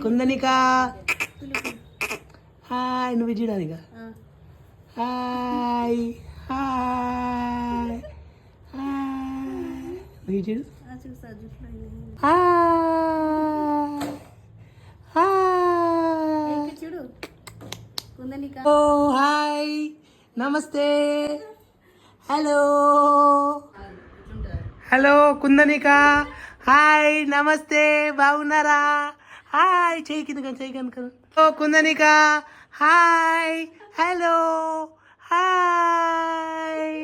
Kundanika. Hi నువ్వు చూడాలిగా. Hi hi hi. నువ్వు చూడు. Hi hi. చూడు. కుందనిక. ఓ hi. Namaste. Hello. Hello Kundanika. Hi namaste. బాగున్నారా? హాయ్ చేయి కింద కానీ చేయి కింద ఓ Kundanika. Hi. Hello. Hi.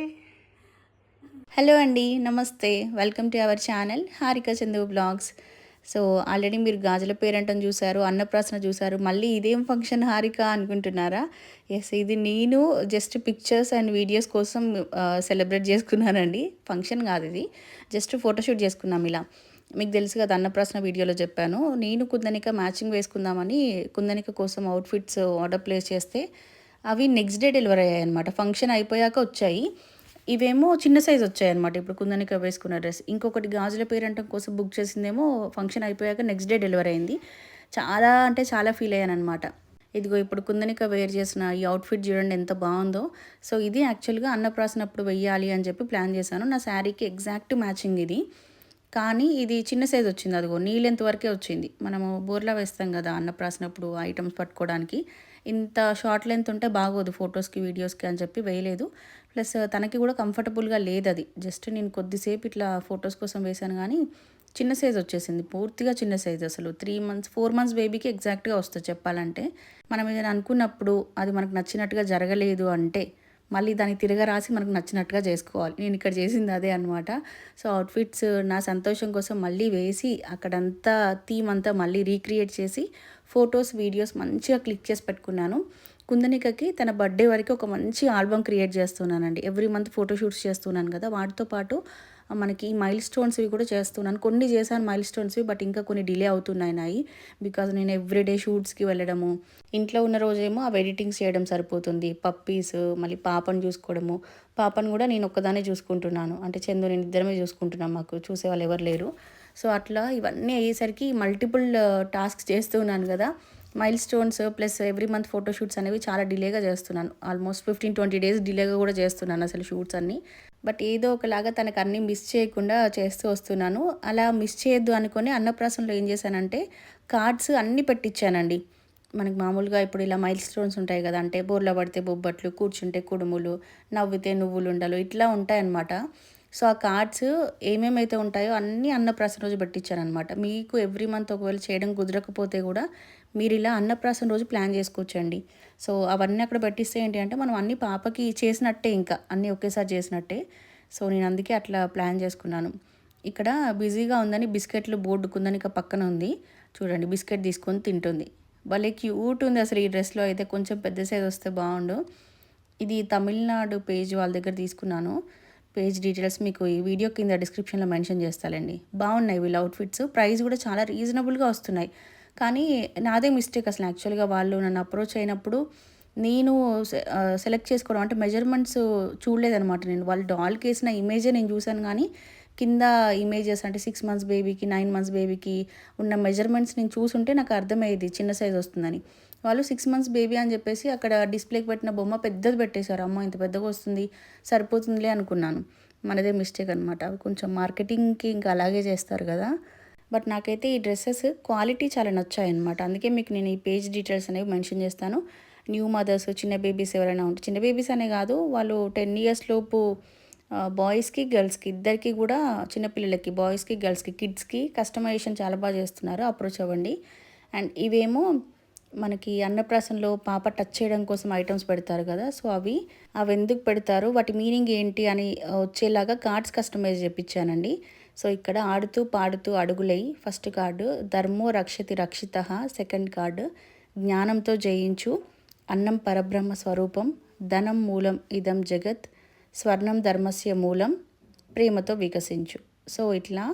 Hello అండి namaste. Welcome to our channel Harika Chandu blogs. So already మీరు గాజుల పేరంటం చూసారు అన్నప్రాసన చూసారు మళ్ళీ ఇదేం ఫంక్షన్ హారిక అనుకుంటున్నారా? ఎస్ ఇది నేను జస్ట్ పిక్చర్స్ అండ్ వీడియోస్ కోసం సెలబ్రేట్ చేసుకున్నానండి. ఫంక్షన్ కాదు ఇది. జస్ట్ ఫోటోషూట్ చేసుకున్నాం ఇలా. మీకు తెలుసు కదా అన్నప్రాసన వీడియోలో చెప్పాను. నేను కుందనిక మ్యాచింగ్ వేసుకుందామని కుందనిక కోసం అవుట్ఫిట్స్ ఆర్డర్ ప్లేస్ చేస్తే అవి నెక్స్ట్ డే డెలివరీ అయ్యాయి అనమాట ఫంక్షన్ అయిపోయాక వచ్చాయి. ఇవేమో చిన్న సైజ్ వచ్చాయి అనమాట ఇప్పుడు కుందనిక వేసుకున్న డ్రెస్. ఇంకొకటి గాజుల పేరంటం కోసం బుక్ చేసిందేమో ఫంక్షన్ అయిపోయాక నెక్స్ట్ డే డెలివరీ అయింది. చాలా అంటే చాలా ఫీల్ అయ్యాను అనమాట ఇదిగో ఇప్పుడు కుందనిక వేర్ చేసిన ఈ అవుట్ఫిట్ చూడండి ఎంత బాగుందో. సో ఇది యాక్చువల్గా అన్నప్రాసనప్పుడు వెయ్యాలి అని చెప్పి ప్లాన్ చేశాను. నా శారీకి ఎగ్జాక్ట్ మ్యాచింగ్ ఇది. కానీ ఇది చిన్న సైజ్ వచ్చింది. అదిగో నీళ్ళెంత వరకే వచ్చింది. మనము బోర్లా వేస్తాం కదా అన్నప్రాసనప్పుడు ఐటమ్స్ పట్టుకోవడానికి. ఇంత షార్ట్ లెంత్ ఉంటే బాగోదు ఫొటోస్కి వీడియోస్కి అని చెప్పి వేయలేదు. ప్లస్ తనకి కూడా కంఫర్టబుల్గా లేదు అది. జస్ట్ నేను కొద్దిసేపు ఇట్లా ఫొటోస్ కోసం వేశాను కానీ చిన్న సైజ్ వచ్చేసింది. పూర్తిగా చిన్న సైజ్ అసలు. త్రీ మంత్స్ ఫోర్ మంత్స్ బేబీకి ఎగ్జాక్ట్గా వస్తుంది చెప్పాలంటే. మనం ఏదైనా అనుకున్నప్పుడు అది మనకు నచ్చినట్టుగా జరగలేదు అంటే మళ్ళీ దాన్ని తిరగ రాసి మనకు నచ్చినట్టుగా చేసుకోవాలి. నేను ఇక్కడ చేసింది అదే అనమాట సో అవుట్ఫిట్స్ నా సంతోషం కోసం మళ్ళీ వేసి అక్కడంతా థీమ్ అంతా మళ్ళీ రీక్రియేట్ చేసి ఫొటోస్ వీడియోస్ మంచిగా క్లిక్ చేసి పెట్టుకున్నాను. కుందనికకి తన బర్త్డే వరకు ఒక మంచి ఆల్బమ్ క్రియేట్ చేస్తున్నానండి. ఎవ్రీ మంత్ ఫోటోషూట్స్ చేస్తున్నాను కదా. వాటితో పాటు మనకి మైల్ స్టోన్స్వి కూడా చేస్తున్నాను. కొన్ని చేశాను మైల్ స్టోన్స్వి బట్ ఇంకా కొన్ని డిలే అవుతున్నాయి నాయి. బికాజ్ నేను ఎవ్రీడే షూట్స్కి వెళ్ళడము ఇంట్లో ఉన్న రోజేమో అవి ఎడిటింగ్స్ చేయడం సరిపోతుంది. పప్పీస్ మళ్ళీ పాపను చూసుకోవడము. పాపను కూడా నేను ఒక్కదానే చూసుకుంటున్నాను. అంటే చందు నేను ఇద్దరమే చూసుకుంటున్నాను మాకు చూసే వాళ్ళు ఎవరు లేరు. సో అట్లా ఇవన్నీ అయ్యేసరికి మల్టిపుల్ టాస్క్స్ uh, చేస్తూ ఉన్నాను కదా. Milestones plus every month photoshoots అనేవి చాలా డిలేగా చేస్తున్నాను. ఆల్మోస్ట్ ఫిఫ్టీన్ ట్వంటీ డేస్ డిలేగా కూడా చేస్తున్నాను అసలు షూట్స్ అన్నీ. బట్ ఏదో ఒకలాగా తనకు అన్నీ మిస్ చేయకుండా చేస్తూ వస్తున్నాను. అలా మిస్ చేయొద్దు అనుకొని అన్నప్రాసంలో ఏం చేశానంటే కార్డ్స్ అన్నీ పెట్టించానండి మనకి మామూలుగా ఇప్పుడు ఇలా మైల్ స్టోన్స్ ఉంటాయి కదా అంటే బోర్లో పడితే బొబ్బట్లు కూర్చుంటే కుడుములు నవ్వితే నువ్వులు ఉండలు ఇట్లా ఉంటాయన్నమాట. సో ఆ కార్డ్స్ ఏమేమైతే ఉంటాయో అన్నీ అన్నప్రాసన రోజు పెట్టించారనమాట మీకు ఎవ్రీ మంత్ ఒకవేళ చేయడం కుదరకపోతే కూడా మీరు ఇలా అన్నప్రాసన రోజు ప్లాన్ చేసుకోవచ్చండి. సో అవన్నీ అక్కడ పెట్టిస్తే ఏంటి అంటే మనం అన్ని పాపకి చేసినట్టే ఇంకా అన్నీ ఒకేసారి చేసినట్టే. సో నేను అందుకే అట్లా ప్లాన్ చేసుకున్నాను. ఇక్కడ బిజీగా ఉందని బిస్కెట్లు బోర్డుకుందని ఇక పక్కన ఉంది. చూడండి బిస్కెట్ తీసుకొని తింటుంది. భలే క్యూట్ ఉంది అసలు ఈ డ్రెస్లో అయితే కొంచెం పెద్ద సైజ్ వస్తే బాగుండు. ఇది తమిళనాడు పేజ్ వాళ్ళ దగ్గర తీసుకున్నాను. పేజ్ డీటెయిల్స్ మీకు ఈ వీడియో కింద డిస్క్రిప్షన్లో మెన్షన్ చేస్తానండి. బాగున్నాయి వీళ్ళ అవుట్ఫిట్స్. ప్రైస్ కూడా చాలా రీజనబుల్గా వస్తున్నాయి. కానీ నాదే మిస్టేక్ అసలు. యాక్చువల్గా వాళ్ళు నన్ను అప్రోచ్ అయినప్పుడు నేను సెలెక్ట్ చేసుకోవడం అంటే మెజర్మెంట్స్ చూడలేదనమాట నేను. వాళ్ళు డాల్కి వేసిన ఇమేజే నేను చూశాను కానీ కింద ఇమేజెస్ అంటే సిక్స్ మంత్స్ బేబీకి నైన్ మంత్స్ బేబీకి ఉన్న మెజర్మెంట్స్ నేను చూసుంటే నాకు అర్థమయ్యేది చిన్న సైజ్ వస్తుందని. వాళ్ళు సిక్స్ మంత్స్ బేబీ అని చెప్పేసి అక్కడ డిస్ప్లేకి పెట్టిన బొమ్మ పెద్దది పెట్టేశారు. అమ్మ ఇంత పెద్దగా వస్తుంది సరిపోతుందిలే అనుకున్నాను. మనదే మిస్టేక్ అనమాట కొంచెం మార్కెటింగ్కి ఇంకా అలాగే చేస్తారు కదా. బట్ నాకైతే ఈ డ్రెస్సెస్ క్వాలిటీ చాలా నచ్చాయి అనమాట అందుకే మీకు నేను ఈ పేజ్ డీటెయిల్స్ అనేవి మెన్షన్ చేస్తాను. న్యూ మదర్స్ చిన్న బేబీస్ ఎవరైనా ఉంటే చిన్న బేబీస్ అనే కాదు వాళ్ళు టెన్ ఇయర్స్ లోపు బాయ్స్కి గర్ల్స్కి ఇద్దరికి కూడా చిన్నపిల్లలకి బాయ్స్కి గర్ల్స్కి కిడ్స్కి కస్టమైజేషన్ చాలా బాగా చేస్తున్నారు. అప్రోచ్ అవ్వండి. అండ్ ఇవేమో మనకి అన్నప్రాసనలో పాప టచ్ చేయడం కోసం ఐటమ్స్ పెడతారు కదా సో అవి అవి ఎందుకు పెడతారు వాటి మీనింగ్ ఏంటి అని వచ్చేలాగా కార్డ్స్ కస్టమైజ్ చేయించానండి సో ఇక్కడ ఆడుతూ పాడుతూ అడుగులై ఫస్ట్ కార్డు ధర్మో రక్షతి రక్షిత సెకండ్ కార్డు జ్ఞానంతో జయించు అన్నం పరబ్రహ్మ స్వరూపం ధనం మూలం ఇదం జగత్ స్వర్ణం ధర్మస్య మూలం ప్రేమతో వికసించు. సో ఇట్లా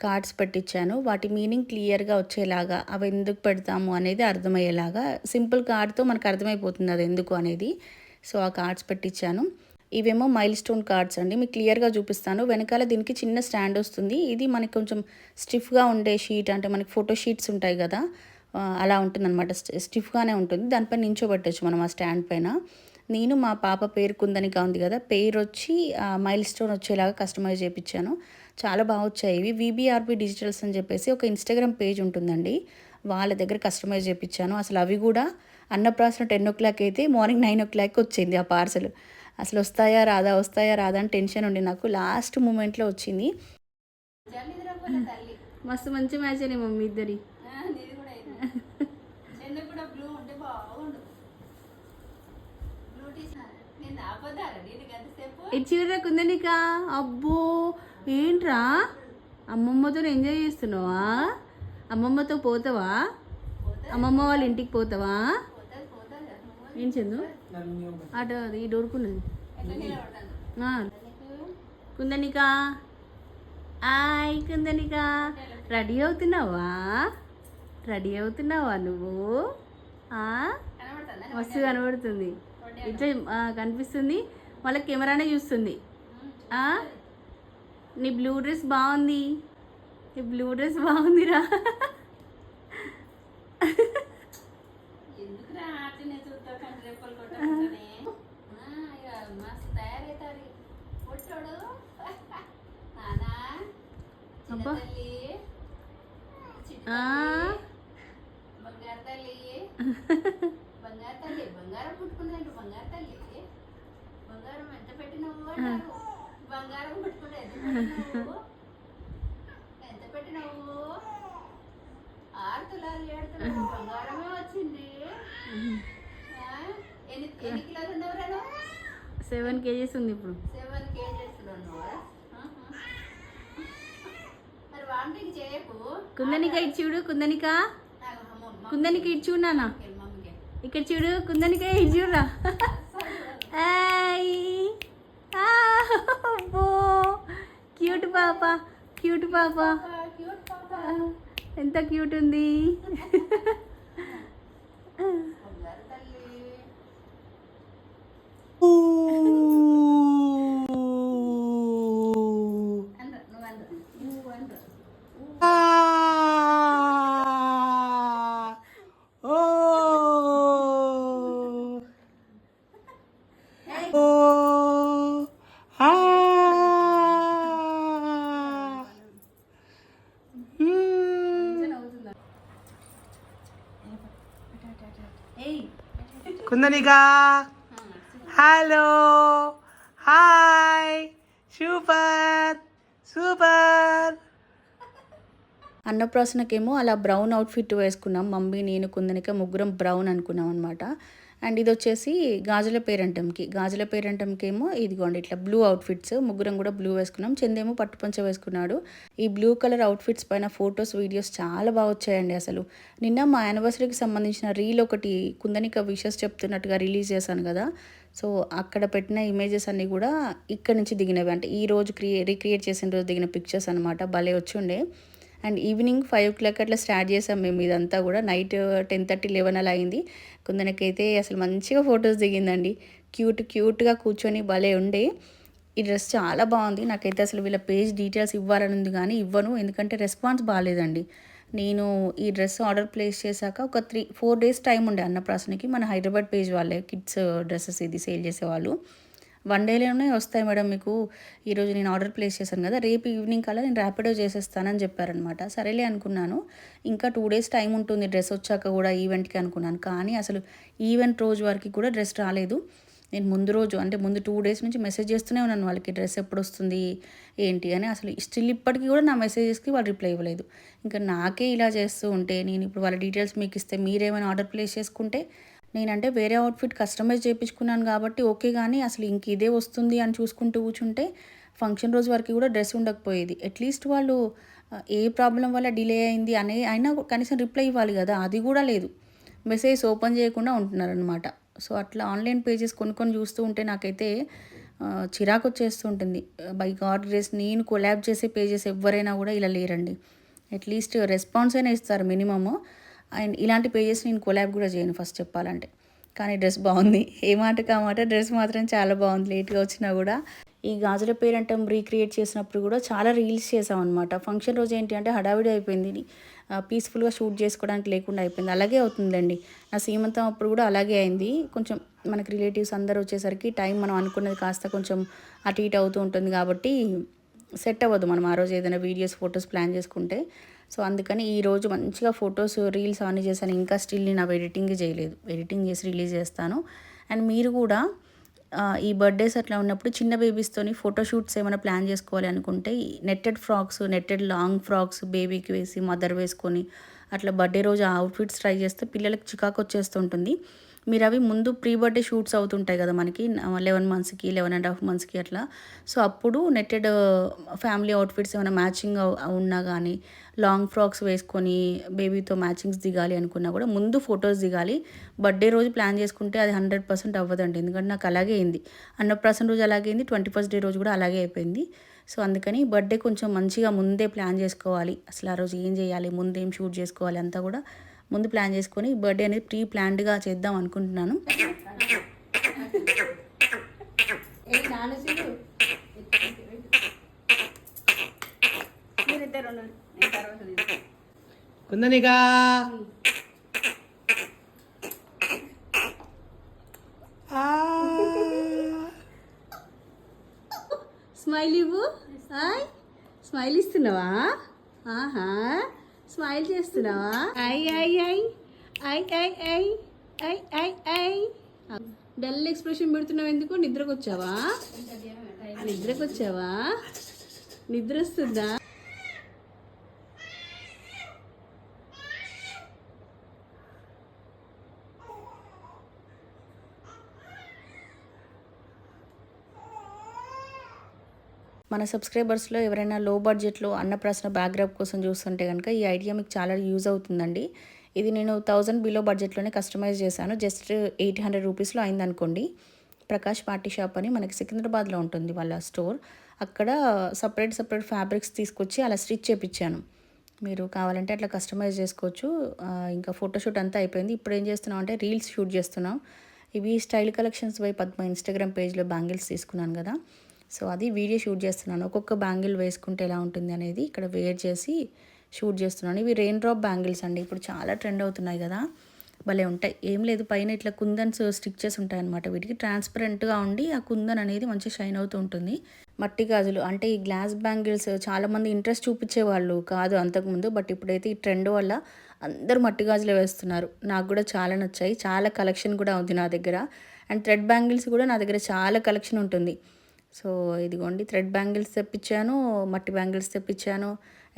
కార్డ్స్ పెట్టించాను వాటి మీనింగ్ క్లియర్గా వచ్చేలాగా అవి ఎందుకు పెడతాము అనేది అర్థమయ్యేలాగా సింపుల్ కార్డ్తో మనకు అర్థమైపోతుంది అది ఎందుకు అనేది. సో ఆ కార్డ్స్ పెట్టించాను ఇవేమో మైల్ స్టోన్ కార్డ్స్ అండి. మీకు క్లియర్గా చూపిస్తాను. వెనకాల దీనికి చిన్న స్టాండ్ వస్తుంది. ఇది మనకి కొంచెం స్టిఫ్గా ఉండే షీట్ అంటే మనకి ఫోటో షీట్స్ ఉంటాయి కదా. అలా ఉంటుందన్నమాట. స్టిఫ్గానే ఉంటుంది. దానిపై నించోబెట్టచ్చు మనం ఆ స్టాండ్ పైన. నేను మా పాప పేరు కుందనిగా ఉంది కదా. పేరు వచ్చి మైల్ స్టోన్ వచ్చేలాగా కస్టమైజ్ చేయించాను చాలా బాగా వచ్చాయి. ఇవి విబిఆర్బి డిజిటల్స్ అని చెప్పేసి ఒక ఇన్స్టాగ్రామ్ పేజ్ ఉంటుందండి. వాళ్ళ దగ్గర కస్టమైజ్ చేయించాను అసలు అవి కూడా అన్నప్రాసన టెన్ ఓ క్లాక్ అయితే మార్నింగ్ నైన్ ఓ క్లాక్ వచ్చింది ఆ పార్సల్ అసలు వస్తాయా రాదా వస్తాయా రాదా అని టెన్షన్ ఉండి నాకు లాస్ట్ మూమెంట్లో వచ్చింది. మస్తు మంచి మ్యాచ్ అయినాయి మమ్మీ ఇద్దరి. నీది కూడా అయింది చెన్ను కూడా బ్లూ ఉంటే బాగుండు. బ్లూ టీ నేను ఆపదారా దీనికి ఎంతసేపు ఇచ్చిరా కుందనిక అబ్బో ఏంట్రా? అమ్మమ్మతో ఎంజాయ్ చేస్తున్నావా? అమ్మమ్మతో పోతావా? అమ్మమ్మ వాళ్ళ ఇంటికి పోతావా? ఏం చెందు అటు అది ఈ డోర్కున్నది కుందనికా కుందనిక. ఆయ్ కుందనిక. రెడీ అవుతున్నావా? రెడీ అవుతున్నావా నువ్వు? ఆ? మస్తు కనబడుతుంది. ఇట్లా కనిపిస్తుంది. మళ్ళీ కెమెరానే చూస్తుంది. ఆ? నీ బ్లూ డ్రెస్ బాగుంది. నీ బ్లూ డ్రెస్ బాగుందిరా ఎందుకు రా ఆటనే చూస్తా కానీ రెప్పలు కొట్టుకుంటానే ఇక మస్తు తయారవుతారు కొట్టాడు నానా చిన్న అబ్బా. తల్లి చిట్టి ఆ? తల్లి, బంగారు తల్లి బంగారు తల్లి బంగారం పుట్టుకున్నదంట బంగారు తల్లి బంగారం ఎంత పెట్టినావు అంటారు బంగారం పుట్టుకుంటే ఎంత పెట్టినావు ఎంత పెట్టినావు ఆరు తులాలు ఏడు తులాలు బంగారమే వచ్చింది ఆ? ఎన్ని ఎన్ని కిలోలు ఉండవరాను సెవెన్ కేజీస్ ఉంది ఇప్పుడు సెవెన్ కేజెస్ ఉన్నవరా మరి వామిటింగ్ చేయకు కుందనిక ఇటు చూడు కుందనిక. కుందనిక ఇటు చూడు నాన్న. ఇక్కడ చూడు కుందనిక ఇటు చూడరా. క్యూట్ పాప క్యూట్ పాప. ఎంత క్యూట్ ఉంది బంగారు తల్లి అంద నువ్వు అంద నువ్వు అంద ఓ ఓ ఆ కుందనిగా. హలో. హాయ్. సూపర్. సూపర్. అన్నప్రాసనకేమో అలా బ్రౌన్ అవుట్ఫిట్ వేసుకున్నాం. మమ్మీ నేను కుందనిక ముగ్గురం బ్రౌన్ అనుకున్నాం అనమాట అండ్ ఇది వచ్చేసి గాజుల పేరంటంకి. గాజుల పేరంటంకి ఏమో ఇదిగోండి ఇట్లా బ్లూ అవుట్ఫిట్స్ ముగ్గురం కూడా బ్లూ వేసుకున్నాం. చందేమో పట్టుపంచ వేసుకున్నాడు. ఈ బ్లూ కలర్ అవుట్ఫిట్స్ పైన ఫొటోస్ వీడియోస్ చాలా బాగా వచ్చాయండి అసలు. నిన్న మా యానివర్సరీకి సంబంధించిన రీల్ ఒకటి కుందనిక విషెస్ చెప్తున్నట్టుగా రిలీజ్ చేశాను కదా. సో అక్కడ పెట్టిన ఇమేజెస్ అన్నీ కూడా ఇక్కడ నుంచి దిగినవి. అంటే ఈ రోజు క్రియే రీక్రియేట్ చేసిన రోజు దిగిన పిక్చర్స్ అనమాట భలే వచ్చి ఉండే and evening five o'clock అట్లా స్టార్ట్ చేసాం మేము ఇదంతా కూడా. నైట్ టెన్ థర్టీ లెవెన్ అలా అయింది. కొందరికైతే అసలు మంచిగా ఫొటోస్ దిగిందండి. క్యూట్ క్యూట్గా కూర్చొని భలే ఉండే. ఈ డ్రెస్ చాలా బాగుంది. నాకైతే అసలు వీళ్ళ పేజ్ డీటెయిల్స్ ఇవ్వాలని ఉంది కానీ ఇవ్వను. ఎందుకంటే రెస్పాన్స్ బాగాలేదండి. నేను ఈ డ్రెస్ ఆర్డర్ ప్లేస్ చేశాక ఒక త్రీ ఫోర్ డేస్ టైం ఉండే అన్నప్రాసనకి. మన హైదరాబాద్ పేజ్ వాళ్ళే కిడ్స్ డ్రెస్సెస్ ఇది సేల్ చేసేవాళ్ళు. వన్ డేలోనే వస్తాయి మేడం మీకు. ఈరోజు నేను ఆర్డర్ ప్లేస్ చేశాను కదా రేపు ఈవినింగ్ కల్లా నేను ర్యాపిడో చేసేస్తానని చెప్పారనమాట. సరేలే అనుకున్నాను. ఇంకా టూ డేస్ టైం ఉంటుంది డ్రెస్ వచ్చాక కూడా ఈవెంట్కి అనుకున్నాను. కానీ అసలు ఈవెంట్ రోజు వరకు కూడా డ్రెస్ రాలేదు. నేను ముందు రోజు అంటే ముందు టూ డేస్ నుంచి మెసేజ్ చేస్తూనే ఉన్నాను వాళ్ళకి డ్రెస్ ఎప్పుడు వస్తుంది ఏంటి అని. అసలు స్టిల్ ఇప్పటికీ కూడా నా మెసేజెస్కి వాళ్ళు రిప్లై ఇవ్వలేదు. ఇంకా నాకే ఇలా చేస్తూ ఉంటే నేను ఇప్పుడు వాళ్ళ డీటెయిల్స్ మీకు ఇస్తే మీరేమైనా ఆర్డర్ ప్లేస్ చేసుకుంటే నేనంటే వేరే అవుట్ఫిట్ కస్టమైజ్ చేయించుకున్నాను కాబట్టి ఓకే కానీ అసలు ఇంక ఇదే వస్తుంది అని చూసుకుంటూ కూర్చుంటే ఫంక్షన్ రోజు వరకు కూడా డ్రెస్ ఉండకపోయేది. అట్లీస్ట్ వాళ్ళు ఏ ప్రాబ్లం వల్ల డిలే అయింది అనే అయినా కనీసం రిప్లై ఇవ్వాలి కదా అది కూడా లేదు. మెసేజ్ ఓపెన్ చేయకుండా ఉంటున్నారనమాట సో అట్లా ఆన్లైన్ పేజెస్ కొన్ని కొన్ని చూస్తూ ఉంటే నాకైతే చిరాకు వచ్చేస్తుంటుంది. బై గాడ్ డ్రెస్ నేను కొలాబ్ చేసే పేజెస్ ఎవరైనా కూడా ఇలా లేరండి. అట్లీస్ట్ రెస్పాన్స్ అయినా ఇస్తారు మినిమము అండ్ ఇలాంటి పేజెస్ నేను కొలాబ్ కూడా చేయను ఫస్ట్ చెప్పాలంటే. కానీ డ్రెస్ బాగుంది. ఏ మాట? కామాట డ్రెస్ మాత్రం చాలా బాగుంది. లేట్గా వచ్చినా కూడా. ఈ గాజుల పేరంటం రీక్రియేట్ చేసినప్పుడు కూడా చాలా రీల్స్ చేసాం అనమాట ఫంక్షన్ రోజు ఏంటి అంటే హడావిడి అయిపోయింది. పీస్ఫుల్గా షూట్ చేసుకోవడానికి లేకుండా అయిపోయింది. అలాగే అవుతుందండి. నా సీమంతం అప్పుడు కూడా అలాగే అయింది. కొంచెం మనకి రిలేటివ్స్ అందరు వచ్చేసరికి టైం మనం అనుకున్నది కాస్త కొంచెం అటు ఇటు అవుతూ ఉంటుంది కాబట్టి సెట్ అవ్వదు మనం ఆ రోజు ఏదైనా వీడియోస్ ఫొటోస్ ప్లాన్ చేసుకుంటే. సో అందుకని ఈరోజు మంచిగా ఫొటోస్ రీల్స్ ఆన్ చేశాను. ఇంకా స్టిల్ నేను అవి ఎడిటింగ్ చేయలేదు. ఎడిటింగ్ చేసి రిలీజ్ చేస్తాను. అండ్ మీరు కూడా ఈ బర్త్డేస్ అట్లా ఉన్నప్పుడు చిన్న బేబీస్తోని ఫోటోషూట్స్ ఏమైనా ప్లాన్ చేసుకోవాలి అనుకుంటే netted frocks netted long frocks బేబీకి వేసి మదర్ వేసుకొని అట్లా బర్త్డే రోజు ఆ అవుట్ఫిట్స్ ట్రై చేస్తే పిల్లలకు చికాకు వచ్చేస్తుంటుంది. మీరు అవి ముందు ప్రీ బర్త్డే షూట్స్ అవుతుంటాయి కదా మనకి లెవెన్ మంత్స్కి లెవెన్ అండ్ హాఫ్ మంత్స్కి అట్లా. సో అప్పుడు నెట్టెడ్ ఫ్యామిలీ అవుట్ఫిట్స్ ఏమైనా మ్యాచింగ్ ఉన్నా కానీ లాంగ్ ఫ్రాక్స్ వేసుకొని బేబీతో మ్యాచింగ్స్ దిగాలి అనుకున్నా కూడా ముందు ఫొటోస్ దిగాలి బర్త్డే రోజు ప్లాన్ చేసుకుంటే అది హండ్రెడ్ పర్సెంట్ అవ్వదండి ఎందుకంటే నాకు అలాగే అయింది అన్నప్రాసన రోజు అలాగే అయింది ట్వంటీ ఫస్ట్ డే రోజు కూడా అలాగే అయిపోయింది సో అందుకని బర్త్డే కొంచెం మంచిగా ముందే ప్లాన్ చేసుకోవాలి అసలు ఆ రోజు ఏం చేయాలి ముందేం షూట్ చేసుకోవాలి అంతా కూడా ముందు ప్లాన్ చేసుకొని బర్త్డే అనేది ప్రీ ప్లాన్డ్గా చేద్దాం అనుకుంటున్నాను మీరిద్దరు కుందనిగా స్మైల్ ఇవ్వు. హాయ్ స్మైల్ ఇస్తున్నావా? ఆహా. స్మైల్ చేస్తున్నావా? ఐ ఐ ఐ ఐ ఐ ఐ ఐ ఐ ఐ డల్ ఎక్స్ప్రెషన్ పెడుతున్నావు ఎందుకు? నిద్రకు వచ్చావా? నిద్రకు వచ్చావా? నిద్ర వస్తుందా? మన సబ్స్క్రైబర్స్లో ఎవరైనా లో బడ్జెట్లో అన్నప్రాసన బ్యాక్గ్రాప్ కోసం చూస్తుంటే కనుక ఈ ఐడియా మీకు చాలా యూజ్ అవుతుందండి. ఇది నేను థౌజండ్ బిలో బడ్జెట్లోనే కస్టమైజ్ చేశాను. జస్ట్ ఎయిట్ హండ్రెడ్ రూపీస్లో అయిందనుకోండి. ప్రకాష్ పార్టీ షాప్ అని మనకి సికింద్రాబాద్లో ఉంటుంది వాళ్ళ స్టోర్. అక్కడ సపరేట్ సపరేట్ ఫ్యాబ్రిక్స్ తీసుకొచ్చి అలా స్టిచ్ చేపించాను మీరు కావాలంటే అట్లా కస్టమైజ్ చేసుకోవచ్చు. ఇంకా ఫోటోషూట్ అంతా అయిపోయింది. ఇప్పుడు ఏం చేస్తున్నాం అంటే రీల్స్ షూట్ చేస్తున్నాం. ఇవి style collections by Padma Instagram పేజ్లో బ్యాంగిల్స్ తీసుకున్నాను కదా. సో అది వీడియో షూట్ చేస్తున్నాను. ఒక్కొక్క బ్యాంగిల్ వేసుకుంటే ఎలా ఉంటుంది అనేది ఇక్కడ వేర్ చేసి షూట్ చేస్తున్నాను. ఇవి రెయిన్ డ్రాప్ బ్యాంగిల్స్ అండి. ఇప్పుడు చాలా ట్రెండ్ అవుతున్నాయి కదా. భలే ఉంటాయి. ఏం లేదు పైన ఇట్లా కుందన్స్ స్టిచ్చెస్ ఉంటాయి అన్నమాట వీటికి ట్రాన్స్పరెంట్గా ఉండి ఆ కుందన్ అనేది మంచిగా షైన్ అవుతూ ఉంటుంది. మట్టి గాజులు అంటే ఈ గ్లాస్ బ్యాంగిల్స్ చాలామంది ఇంట్రెస్ట్ చూపించేవాళ్ళు కాదు అంతకుముందు. బట్ ఇప్పుడైతే ఈ ట్రెండ్ వల్ల అందరూ మట్టి గాజులు వేస్తున్నారు. నాకు కూడా చాలా నచ్చాయి. చాలా కలెక్షన్ కూడా ఉంది నా దగ్గర. అండ్ థ్రెడ్ బ్యాంగిల్స్ కూడా నా దగ్గర చాలా కలెక్షన్ ఉంటుంది. సో ఇదిగోండి థ్రెడ్ బ్యాంగిల్స్ తెప్పించాను మట్టి బ్యాంగిల్స్ తెప్పించాను.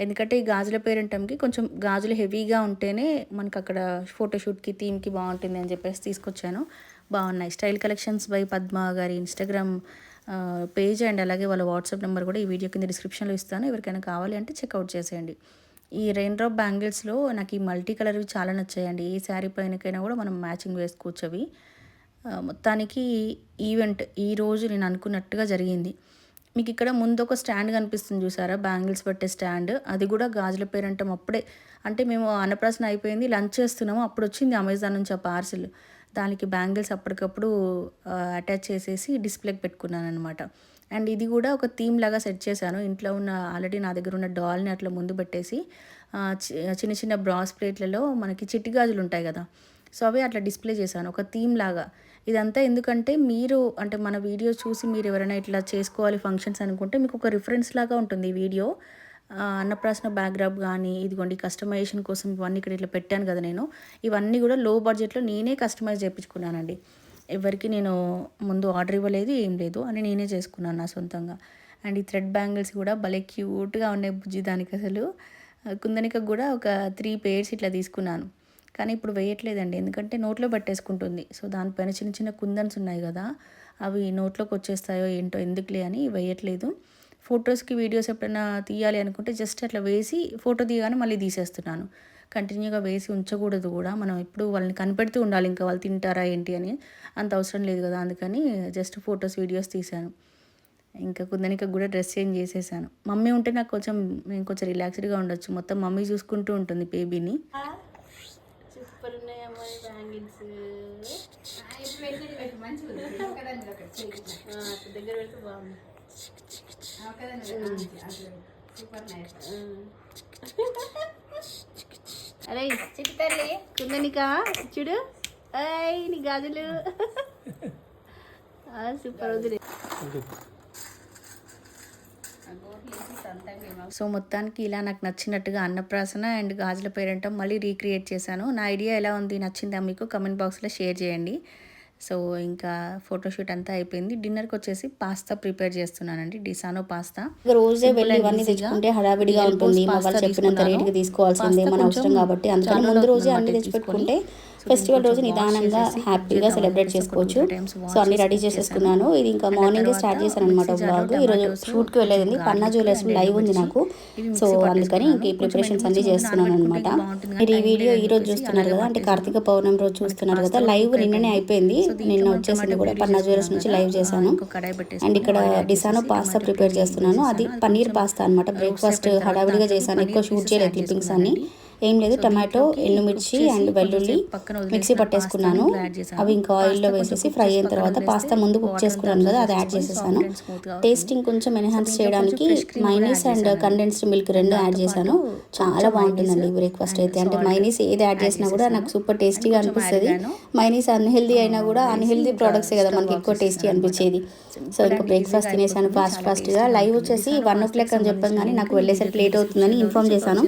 ఎందుకంటే ఈ గాజుల పేరంటంకి కొంచెం గాజులు హెవీగా ఉంటేనే మనకు అక్కడ ఫోటోషూట్కి థీమ్కి బాగుంటుంది అని చెప్పేసి తీసుకొచ్చాను. బాగున్నాయి. స్టైల్ కలెక్షన్స్ బై పద్మ గారి ఇన్స్టాగ్రామ్ పేజ్ అండ్ అలాగే వాళ్ళ వాట్సాప్ నెంబర్ కూడా ఈ వీడియో కింద డిస్క్రిప్షన్లో ఇస్తాను. ఎవరికైనా కావాలి అంటే చెక్అవుట్ చేసేయండి. ఈ రెయిన్ డ్రాప్ బ్యాంగిల్స్లో నాకు ఈ మల్టీ కలర్వి చాలా నచ్చాయండి. ఏ శారీ పైనకైనా కూడా మనం మ్యాచింగ్ వేసుకోవచ్చు అవి మొత్తానికి ఈవెంట్ ఈ రోజు నేను అనుకున్నట్టుగా జరిగింది. మీకు ఇక్కడ ముందు ఒక స్టాండ్ కనిపిస్తుంది చూసారా? బ్యాంగిల్స్ పెట్టే స్టాండ్. అది కూడా గాజుల పేరంటం అప్పుడే. అంటే మేము అన్నప్రాసన అయిపోయింది లంచ్ చేస్తున్నాము. అప్పుడు వచ్చింది అమెజాన్ నుంచి ఆ పార్సిల్. దానికి బ్యాంగిల్స్ అప్పటికప్పుడు అటాచ్ చేసేసి డిస్ప్లేకి పెట్టుకున్నాను అనమాట అండ్ ఇది కూడా ఒక థీమ్ లాగా సెట్ చేశాను. ఇంట్లో ఉన్న ఆల్రెడీ నా దగ్గర ఉన్న డాల్ని అట్లా ముందు పెట్టేసి చి- చిన్న చిన్న బ్రాస్ ప్లేట్లలో మనకి చిట్టి గాజులు ఉంటాయి కదా? సో అవి అట్లా డిస్ప్లే చేశాను. ఒక థీమ్ లాగా. ఇదంతా ఎందుకంటే మీరు అంటే మన వీడియో చూసి మీరు ఎవరైనా ఇట్లా చేసుకోవాలి ఫంక్షన్స్ అనుకుంటే మీకు ఒక రిఫరెన్స్ లాగా ఉంటుంది ఈ వీడియో. అన్నప్రాసన బ్యాక్గ్రాప్ కానీ ఇదిగోండి కస్టమైజేషన్ కోసం ఇవన్నీ ఇక్కడ ఇట్లా పెట్టాను కదా నేను. ఇవన్నీ కూడా లో బడ్జెట్లో నేనే కస్టమైజ్ చేయించుకున్నానండి. ఎవరికి నేను ముందు ఆర్డర్ ఇవ్వలేదు ఏం లేదు అని నేనే చేసుకున్నాను నా సొంతంగా. అండ్ ఈ థ్రెడ్ బ్యాంగిల్స్ కూడా భలే క్యూట్గా ఉన్నాయి బుజ్జి దానికి అసలు. కుందనిక కూడా ఒక త్రీ పేర్స్ ఇట్లా తీసుకున్నాను. కానీ ఇప్పుడు వేయట్లేదండి. ఎందుకంటే నోట్లో పట్టేసుకుంటుంది. సో దానిపైన చిన్న చిన్న కుందన్స్ ఉన్నాయి కదా అవి నోట్లోకి వచ్చేస్తాయో ఏంటో ఎందుకులే అని వేయట్లేదు. ఫొటోస్కి వీడియోస్ ఎప్పుడైనా తీయాలి అనుకుంటే జస్ట్ అట్లా వేసి ఫోటో తీయగానే మళ్ళీ తీసేస్తున్నాను. కంటిన్యూగా వేసి ఉంచకూడదు కూడా. మనం ఎప్పుడు వాళ్ళని కనిపెడుతూ ఉండాలి. ఇంకా వాళ్ళు తింటారా ఏంటి అని అంత అవసరం లేదు కదా. అందుకని జస్ట్ ఫొటోస్ వీడియోస్ తీశాను. ఇంకా కుందనికి కూడా డ్రెస్ చేంజ్ చేసేసాను. మమ్మీ ఉంటే నాకు కొంచెం నేను కొంచెం రిలాక్స్డ్గా ఉండొచ్చు. మొత్తం మమ్మీ చూసుకుంటూ ఉంటుంది బేబీని. విటమిన్స్ దగ్గర బాగుంది అరే తల్లి చూడు. ఐ నీ గాజులు. సూపర్ వదిలే. సో మొత్తానికి ఇలా నాకు నచ్చినట్టుగా అన్నప్రాసన అండ్ గాజుల పేరంటం మళ్ళీ రీక్రియేట్ చేశాను. నా ఐడియా ఎలా ఉంది నచ్చిందా మీకు కమెంట్ బాక్స్లో షేర్ చేయండి. సో ఇంకా ఫోటోషూట్ అంతా అయిపోయింది. డిన్నర్కి వచ్చేసి పాస్తా ప్రిపేర్ చేస్తున్నానండి. Disano pasta. రోజే వెళ్ళి ఇవన్నీ తెచ్చుకుంటే హడావిడిగా ఉంటుంది. Elbows మా వాళ్ళు pasta చెప్పినంత తీసుకున్నాను. రేటుకి తీసుకోవాల్సిందే మన అవసరం కాబట్టి. అందుకని ముందు రోజే అన్ని అన్నమాట ఫెస్టివల్ రోజు నిదానంగా హ్యాపీగా సెలబ్రేట్ చేసుకోవచ్చు. సో అన్ని రెడీ. చేసేసుకున్నాను ఇది ఇంకా మార్నింగ్ స్టార్ట్ చేశాను. అనమాట బ్లాగ్ ఈరోజు షూట్కి వెళ్ళేది పన్నా జ్యువెలర్స్ లైవ్ ఉంది నాకు. సో అందుకని ఇంక ఈ. ప్రిపరేషన్స్ అన్ని చేస్తున్నాను అనమాట మీరు ఈ వీడియో ఈ రోజు చూస్తున్నారు కదా. అంటే కార్తీక పౌర్ణమి రోజు చూస్తున్నారు కదా. లైవ్ నిన్ననే అయిపోయింది. నిన్న వచ్చేసింది కూడా పన్నా జ్యువెలర్స్ నుంచి లైవ్ చేశాను. అండ్ ఇక్కడ డిసానో పాస్తా ప్రిపేర్ చేస్తున్నాను. అది పన్నీర్ పాస్తా అనమాట బ్రేక్ఫాస్ట్ హడావిడిగా చేశాను. ఎక్కువ షూట్ చేయలేదు క్లిప్పింగ్స్ అన్ని. ఏం లేదు టమాటో ఎండుమిర్చి అండ్ వెల్లుల్లి మిక్సీ పట్టేసుకున్నాను. అవి ఇంకా ఆయిల్లో వేసేసి ఫ్రై అయిన తర్వాత పాస్తా ముందు కుక్ చేసుకున్నాను కదా అది యాడ్ చేసేసాను. టేస్టింగ్ కొంచెం ఎన్హాన్స్ చేయడానికి మైనీస్ అండ్ కండెన్స్డ్ మిల్క్ రెండు యాడ్ చేశాను. చాలా బాగుంటుందండి బ్రేక్ఫాస్ట్ అయితే. అంటే మైనీస్ ఏది యాడ్ చేసినా కూడా నాకు సూపర్ టేస్టీగా అనిపిస్తుంది. మైనీస్ అన్హెల్దీ అయినా కూడా అన్హెల్దీ ప్రోడక్ట్స్ కదా మనకి ఎక్కువ టేస్టీ అనిపించేది. సో ఇంకా బ్రేక్ఫాస్ట్ తినేసాను ఫాస్ట్ ఫాస్ట్గా లైవ్ వచ్చేసి వన్ ఓ క్లాక్ అని చెప్పాను కానీ నాకు వెళ్ళేసరికి లేట్ అవుతుందని ఇన్ఫామ్ చేశాను